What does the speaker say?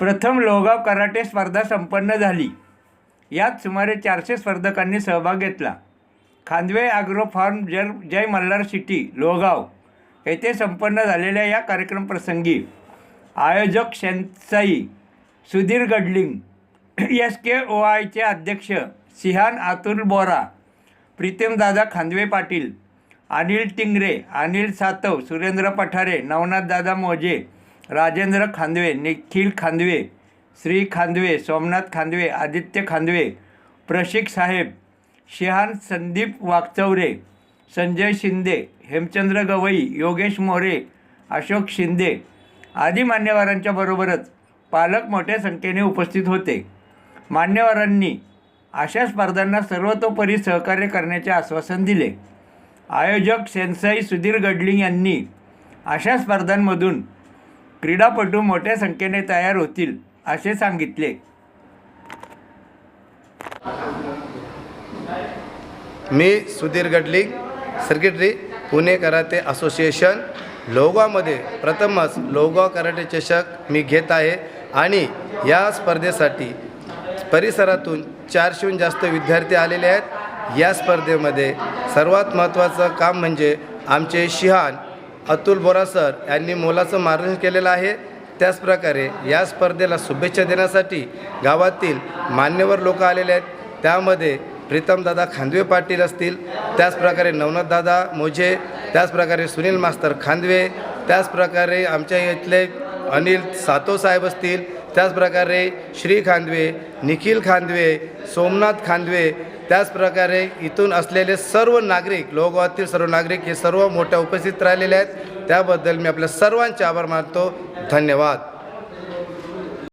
प्रथम लोगाव कराटे स्पर्धा संपन्न झाली. यात सुमारे चारशे स्पर्धकांनी सहभाग घेतला. खांदवे ॲग्रो फार्म जर जय मल्हार सिटी लोगाव येथे संपन्न झालेल्या या कार्यक्रमप्रसंगी आयोजक sensei Sudhir Gadling S K O आयचे अध्यक्ष सिहान अतुल बोरा प्रीतमदादा खांदवे पाटील अनिल टिंगरे अनिल सातव सुरेंद्र पठारे नवनाथदादा मोजे राजेंद्र खांदवे निखिल खांदवे श्री खांदवे सोमनाथ खांदवे आदित्य खांदवे प्रशिक साहेब शिहान संदीप वागचौरे संजय शिंदे हेमचंद्र गवई योगेश मोरे अशोक शिंदे आदी मान्यवरांच्या बरोबरच पालक मोठ्या संख्येने उपस्थित होते. मान्यवरांनी अशा स्पर्धांना सर्वतोपरी सहकार्य करण्याचे आश्वासन दिले. आयोजक सेन्साई सुधीर गडलिंग यांनी अशा स्पर्धांमधून क्रीडापटू मोठ्या संख्येने तयार होतील असे सांगितले. मी Sudhir Gadling secretary Pune karate association लोहगावमध्ये प्रथमच लोहगाव कराटे चषक मी घेत आहे आणि या स्पर्धेसाठी परिसरातून चारशेहून जास्त विद्यार्थी आलेले आहेत. या स्पर्धेमध्ये सर्वात महत्त्वाचं काम म्हणजे आमचे शिहान अतुल बोरा सर यांनी मोलाचं मार्गदर्शन केलेलं आहे. त्याचप्रकारे या स्पर्धेला शुभेच्छा देण्यासाठी गावातील मान्यवर लोक आलेले आहेत. त्यामध्ये प्रीतमदादा खांदवे पाटील असतील. त्याचप्रकारे नवनाथदादा मोझे. त्याचप्रकारे सुनील मास्तर खांदवे. त्याचप्रकारे आमच्या इथले अनिल सातो साहेब असतील. त्याचप्रकारे श्री खांदवे निखिल खांदवे सोमनाथ खांदवे त्याचप्रकारे इथून असलेले सर्व नागरिक लोहगावातील सर्व नागरिक हे सर्व मोठ्या उपस्थित राहिलेले आहेत. त्याबद्दल मी आपल्या सर्वांचे आभार मानतो. धन्यवाद.